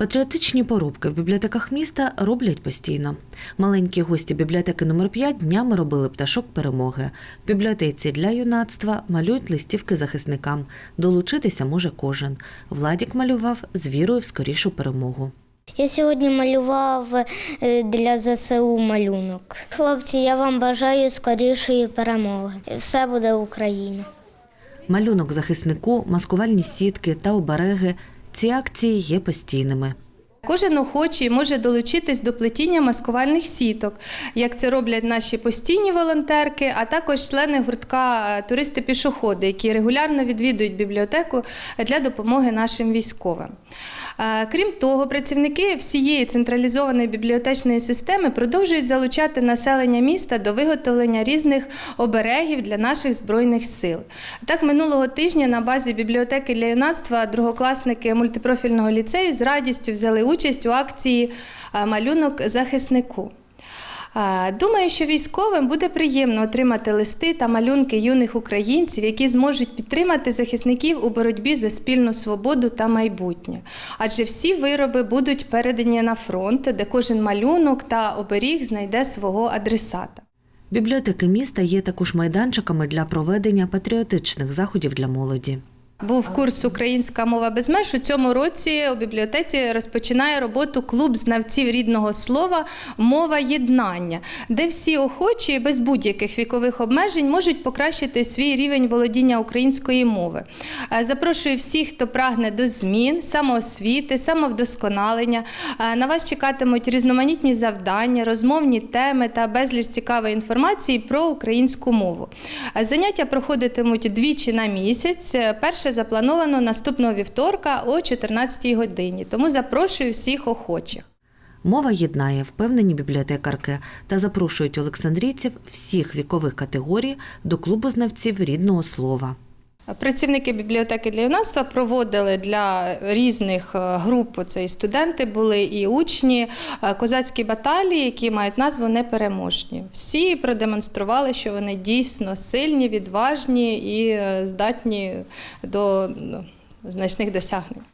Патріотичні поробки в бібліотеках міста роблять постійно. Маленькі гості бібліотеки номер 5 днями робили пташок перемоги. В бібліотеці для юнацтва малюють листівки захисникам. Долучитися може кожен. Владік малював з вірою в скорішу перемогу. Я сьогодні малював е, для ЗСУ малюнок. Хлопці, я вам бажаю скорішої перемоги. Все буде Україна. Малюнок захиснику, маскувальні сітки та обереги. Ці акції є постійними. Кожен охочий може долучитись до плетіння маскувальних сіток, як це роблять наші постійні волонтерки, а також члени гуртка е, туристи-пішоходи, які регулярно відвідують бібліотеку для допомоги нашим військовим. Е, Крім того, працівники всієї централізованої бібліотечної системи продовжують залучати населення міста до виготовлення різних оберегів для наших збройних сил. Так, минулого тижня на базі бібліотеки для юнацтва другокласники мультипрофільного ліцею з радістю взяли участь у акції е, Малюнок захиснику. Е, Думаю, що військовим буде приємно отримати листи та малюнки юних українців, які зможуть підтримати захисників у боротьбі за спільну свободу та майбутнє. Адже всі вироби будуть передані на фронт, де кожен малюнок та оберіг знайде свого адресата. Бібліотеки міста є також майданчиками для проведення патріотичних заходів для молоді. Був курс Українська мова без меж. У цьому році у бібліотеці розпочинає роботу клуб знавців рідного слова Мова єднання, де всі охочі без будь-яких вікових обмежень можуть покращити свій рівень володіння української мови. Е, Запрошую всіх, хто прагне до змін, самоосвіти, самовдосконалення. Е, На вас чекатимуть різноманітні завдання, розмовні теми та безліч цікавої інформації про українську мову. Е, Заняття проходитимуть двічі на місяць. Е, Перше заплановано наступного вівторка о 14 годині. Тому запрошую всіх охочих. Мова єднає впевнені бібліотекарки та запрошують олександрійців всіх вікових категорій до клубу знавців рідного слова. Працівники бібліотеки для юнацтва проводили для різних е, груп, це і студенти були, і учні, е, козацькі баталії, які мають назву Непереможні. Всі продемонстрували, що вони дійсно сильні, відважні і е, здатні до ну, значних досягнень.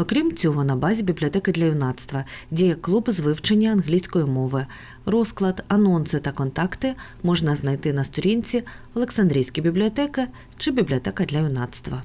Окрім цього, на базі бібліотеки для юнацтва діє клуб з вивчення англійської мови. Розклад, анонси та контакти можна знайти на сторінці Олександрійської бібліотеки чи бібліотека для юнацтва.